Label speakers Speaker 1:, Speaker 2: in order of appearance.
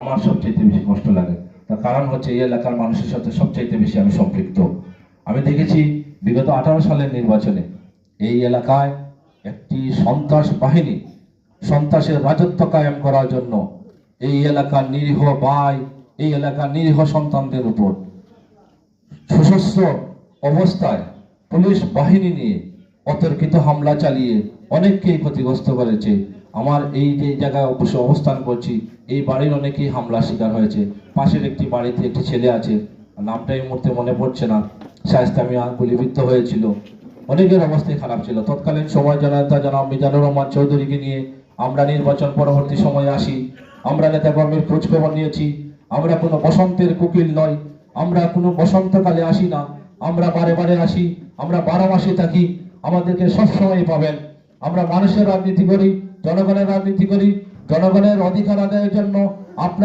Speaker 1: আমার সবচাইতে বেশি কষ্ট লাগে। তার কারণ হচ্ছে এই এলাকার মানুষের সাথে সবচাইতে বেশি আমি সম্পৃক্ত। আমি দেখেছি বিগত আঠারো সালের নির্বাচনে এই এলাকায় একটি সন্ত্রাস বাহিনী সন্ত্রাসের রাজত্ব কায়েম করার জন্য এই এলাকার নিরীহ ভাই, এই এলাকার নিরীহ সন্তানদের উপর সশস্ত্র অবস্থায় পুলিশ বাহিনী নিয়ে অতর্কিত হামলা চালিয়ে অনেককেই ক্ষতিগ্রস্ত করেছে। আমার এই যে জায়গায় অবশ্য অবস্থান করছি, এই বাড়ির অনেকেই হামলা শিকার হয়েছে। পাশের একটি বাড়িতে একটি ছেলে আছে। নামটা এই মুহূর্তে মনে পড়ছে না। শায়স্তামিয়া গুলিবিদ্ধ হয়েছিল। অনেকের অবস্থাই খারাপ ছিল। তৎকালীন সময় জনতা জনাব মিজানুর রহমান চৌধুরীকে নিয়ে আমরা নির্বাচন পরবর্তী সময়ে আসি। আমরা নেতাকর্মীর খোঁজখবর নিয়েছি। আমরা কোনো বসন্তের কুকিল নয় আমরা কোনো বসন্তকালে আসি না। আমরা বারে বারে আসি। আমরা বারো মাসে থাকি। আমাদেরকে সবসময় পাবেন। আমরা মানুষের রাজনীতি করি। জনগণের রাজনীতি করি জনগণের অধিকার আদায়ের জন্য আপনার